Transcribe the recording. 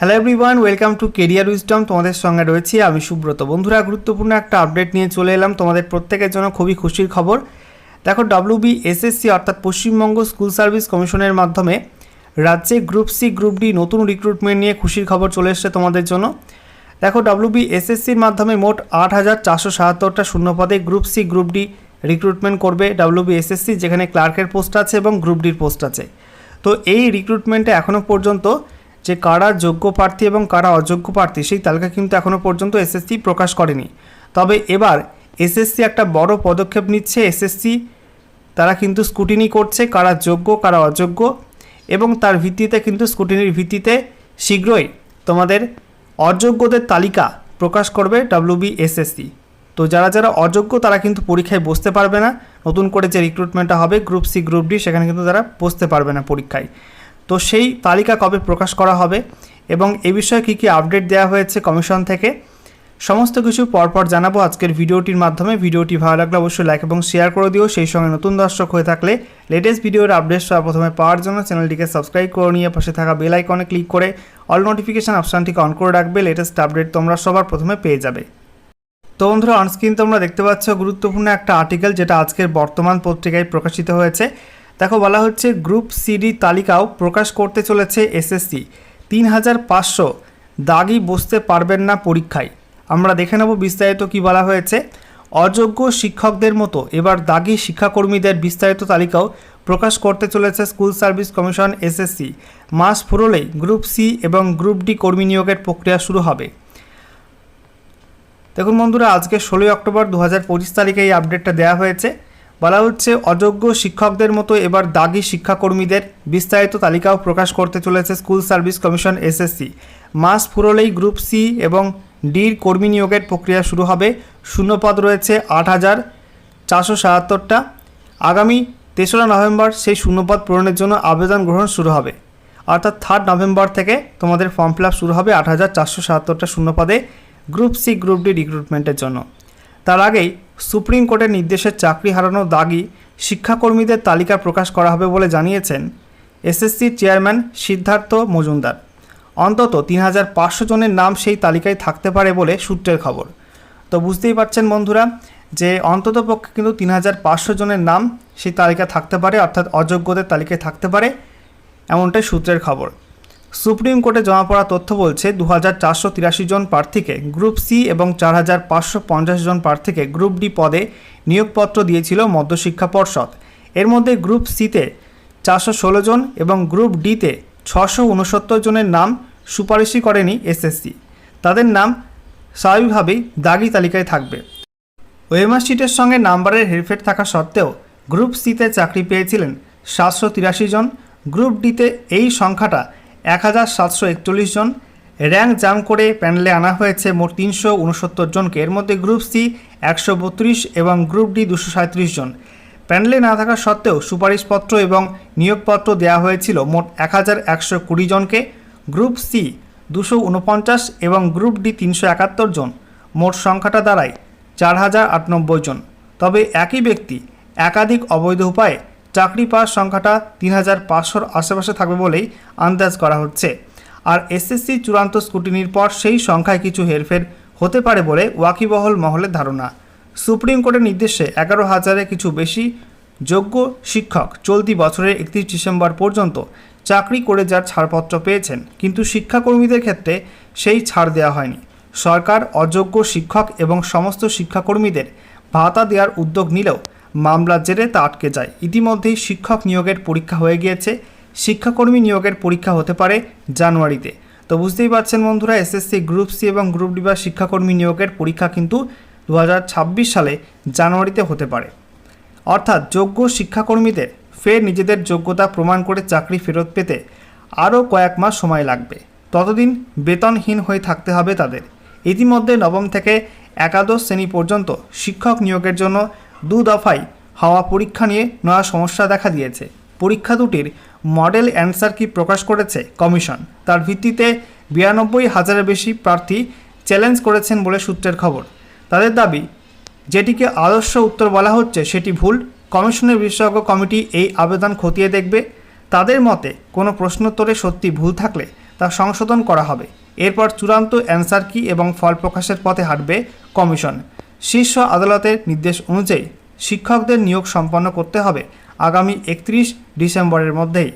Hello everyone welcome to career wisdom তোমাদের সঙ্গে রয়েছি আমি সুব্রত। বন্ধুরা, গুরুত্বপূর্ণ একটা আপডেট নিয়ে চলে এলাম। তোমাদের প্রত্যেকের জন্য খুবই খুশির খবর। দেখো ডব্লিউবি এসএসসি অর্থাৎ পশ্চিমবঙ্গ স্কুল সার্ভিস কমিশনের মাধ্যমে রাজ্যে গ্রুপ সি গ্রুপ ডি নতুন রিক্রুটমেন্ট নিয়ে খুশির খবর চলে এসছে তোমাদের জন্য। দেখো ডব্লিউবি এসএসসির মাধ্যমে মোট আট হাজার চারশো সাহাত্তরটা শূন্যপদে group C group D recruitment করবে ডব্লিউবি এসএসসি যেখানে ক্লার্কের পোস্ট আছে এবং গ্রুপ ডির পোস্ট আছে। তো এই রিক্রুটমেন্টে এখনও পর্যন্ত যে কারা যোগ্য প্রার্থী এবং কারা অযোগ্য প্রার্থী, সেই তালিকা কিন্তু এখনও পর্যন্ত এসএসসি প্রকাশ করেনি। তবে এবার এসএসসি একটা বড় পদক্ষেপ নিচ্ছে। এসএসসি তারা কিন্তু স্কুটিনি করছে কারা যোগ্য, কারা অযোগ্য এবং তার ভিত্তিতে কিন্তু স্কুটিনির ভিত্তিতে শীঘ্রই তোমাদের অযোগ্যদের তালিকা প্রকাশ করবে ডাব্লিউবি এসএসসি তো যারা যারা অযোগ্য, তারা কিন্তু পরীক্ষায় বসতে পারবে না। নতুন করে যে রিক্রুটমেন্টটা হবে গ্রুপ সি গ্রুপ ডি সেখানে কিন্তু তারা বসতে পারবে না পরীক্ষায়। তো সেই তালিকা কবে প্রকাশ করা হবে এবং এ বিষয়ে কী কী আপডেট দেওয়া হয়েছে কমিশন থেকে, সমস্ত কিছু পরপর জানাব আজকের ভিডিওটির মাধ্যমে। ভিডিওটি ভালো লাগলে অবশ্যই লাইক এবং শেয়ার করে দিও। সেই সঙ্গে নতুন দর্শক হয়ে থাকলে লেটেস্ট ভিডিওর আপডেট সবার প্রথমে পাওয়ার জন্য চ্যানেলটিকে সাবস্ক্রাইব করে নিয়ে পাশে থাকা বেল আইকনে ক্লিক করে অল নোটিফিকেশান অপশানটিকে অন করে রাখবে। লেটেস্ট আপডেট তোমরা সবার প্রথমে পেয়ে যাবে। তো বন্ধুরা অনস্ক্রিন তোমরা দেখতে পাচ্ছ গুরুত্বপূর্ণ একটা আর্টিকেল যেটা আজকের বর্তমান পত্রিকায় প্রকাশিত হয়েছে। দেখো, বলা হচ্ছে গ্রুপ সিডি তালিকাও প্রকাশ করতে চলেছে এসএসসি। তিন হাজার পাঁচশো দাগি বসতে পারবেন না পরীক্ষায়। আমরা দেখে নেব বিস্তারিত কি বলা হয়েছে। অযোগ্য শিক্ষকদের মতো এবার দাগি শিক্ষাকর্মীদের বিস্তারিত তালিকাও প্রকাশ করতে চলেছে স্কুল সার্ভিস কমিশন এসএসসি। মাস ফুরলেই গ্রুপ সি এবং গ্রুপ ডি কর্মী নিয়োগের প্রক্রিয়া শুরু হবে। দেখুন বন্ধুরা, আজকে ষোলোই অক্টোবর দু হাজার পঁচিশ তারিখে এই আপডেটটা দেওয়া হয়েছে। বলা হচ্ছে, অযোগ্য শিক্ষকদের মতো এবার দাগি শিক্ষাকর্মীদের বিস্তারিত তালিকাও প্রকাশ করতে চলেছে স্কুল সার্ভিস কমিশন এসএসসি। মাস ফুরলেই গ্রুপ সি এবং ডির কর্মী নিয়োগের প্রক্রিয়া শুরু হবে। শূন্যপদ রয়েছে আট হাজার চারশো সাতাত্তরটা। আগামী তেসরা নভেম্বর সেই শূন্যপদ পূরণের জন্য আবেদন গ্রহণ শুরু হবে। অর্থাৎ থার্ড নভেম্বর থেকে তোমাদের ফর্ম ফিল শুরু হবে আট হাজার চারশো সাতাত্তরটা শূন্যপদে গ্রুপ সি, গ্রুপ ডি রিক্রুটমেন্টের জন্য। তার আগেই সুপ্রিম কোর্টের নির্দেশে চাকরি হারানো দাগি শিক্ষাকর্মীদের তালিকা প্রকাশ করা হবে বলে জানিয়েছেন এসএসসি চেয়ারম্যান সিদ্ধার্থ মজুমদার। অন্তত তিন হাজার পাঁচশো জনের নাম সেই তালিকায় থাকতে পারে বলে সূত্রের খবর। তো বুঝতেই পারছেন বন্ধুরা যে অন্তত পক্ষে কিন্তু তিন হাজার পাঁচশো জনের নাম সেই তালিকা থাকতে পারে, অর্থাৎ অযোগ্যদের তালিকায় থাকতে পারে, এমনটাই সূত্রের খবর। সুপ্রিম কোর্টে জমা পড়া তথ্য বলছে দু হাজার চারশো তিরাশি জন প্রার্থীকে গ্রুপ সি এবং চার হাজার পাঁচশো পঞ্চাশ জন প্রার্থীকে গ্রুপ ডি পদে নিয়োগপত্র দিয়েছিল মধ্যশিক্ষা পর্ষদ। এর মধ্যে গ্রুপ সিতে চারশো ষোলো জন এবং গ্রুপ ডিতে ছশো উনসত্তর জনের নাম সুপারিশই করেনি এসএসসি। তাদের নাম স্বাভাবিকভাবেই দাগি তালিকায় থাকবে। ওয়েমার সিটের সঙ্গে নাম্বারের হেরফের থাকা সত্ত্বেও গ্রুপ সিতে চাকরি পেয়েছিলেন সাতশো তিরাশি জন। গ্রুপ ডিতে এই সংখ্যাটা এক হাজার সাতশো একচল্লিশ জন। র্যাঙ্ক জাম করে প্যানেলে আনা হয়েছে মোট তিনশো উনসত্তর জনকে। এর মধ্যে গ্রুপ সি একশো বত্রিশ এবং গ্রুপ ডি দুশো সাঁত্রিশ জন। প্যানেলে না থাকা সত্ত্বেও সুপারিশপত্র এবং নিয়োগপত্র দেওয়া হয়েছিল মোট এক হাজার একশো কুড়ি জনকে। গ্রুপ সি দুশো উনপঞ্চাশ এবং গ্রুপ ডি তিনশো একাত্তর জন। মোট সংখ্যাটা দাঁড়ায় চার হাজার আটানব্বই জন। তবে একই ব্যক্তি একাধিক অবৈধ উপায়ে চাকরি পাওয়ার সংখ্যাটা তিন হাজার পাঁচশোর আশেপাশে থাকবে বলেই আন্দাজ করা হচ্ছে। আর এসএসসি চূড়ান্ত স্কুটিনির পর সেই সংখ্যায় কিছু হেরফের হতে পারে বলে ওয়াকিবহল মহলের ধারণা। সুপ্রিম কোর্টের নির্দেশে এগারো হাজারে কিছু বেশি যোগ্য শিক্ষক চলতি বছরের একত্রিশ ডিসেম্বর পর্যন্ত চাকরি করে যার ছাড়পত্র পেয়েছেন, কিন্তু শিক্ষাকর্মীদের ক্ষেত্রে সেই ছাড় দেওয়া হয়নি। সরকার অযোগ্য শিক্ষক এবং সমস্ত শিক্ষাকর্মীদের ভাতা দেওয়ার উদ্যোগ নিলেও মামলার জেরে তা আটকে যায়। ইতিমধ্যেই শিক্ষক নিয়োগের পরীক্ষা হয়ে গিয়েছে। শিক্ষাকর্মী নিয়োগের পরীক্ষা হতে পারে জানুয়ারিতে। তো বুঝতেই পারছেন বন্ধুরা, এসএসসি গ্রুপ সি এবং গ্রুপ ডি বা শিক্ষাকর্মী নিয়োগের পরীক্ষা কিন্তু দু হাজার ছাব্বিশ সালে জানুয়ারিতে হতে পারে। অর্থাৎ যোগ্য শিক্ষাকর্মীদের ফের নিজেদের যোগ্যতা প্রমাণ করে চাকরি ফেরত পেতে আরও কয়েক মাস সময় লাগবে। ততদিন বেতনহীন হয়ে থাকতে হবে তাদের। ইতিমধ্যে নবম থেকে একাদশ শ্রেণি পর্যন্ত শিক্ষক নিয়োগের জন্য দু দফায় হাওয়া পরীক্ষা নিয়ে নয়া সমস্যা দেখা দিয়েছে। পরীক্ষা দুটির মডেল অ্যান্সার কি প্রকাশ করেছে কমিশন? তার ভিত্তিতে বিরানব্বই হাজারের বেশি প্রার্থী চ্যালেঞ্জ করেছেন বলে সূত্রের খবর। তাদের দাবি, যেটিকে আদর্শ উত্তর বলা হচ্ছে সেটি ভুল। কমিশনের বিশেষজ্ঞ কমিটি এই আবেদন খতিয়ে দেখবে। তাদের মতে, কোনো প্রশ্নোত্তরে সত্যি ভুল থাকলে তা সংশোধন করা হবে। এরপর চূড়ান্ত অ্যান্সার কি এবং ফল প্রকাশের পথে হাঁটবে কমিশন। শীর্ষ আদালতের নির্দেশ অনুযায়ী শিক্ষকদের নিয়োগ সম্পন্ন করতে হবে আগামী একত্রিশ ডিসেম্বরের মধ্যেই।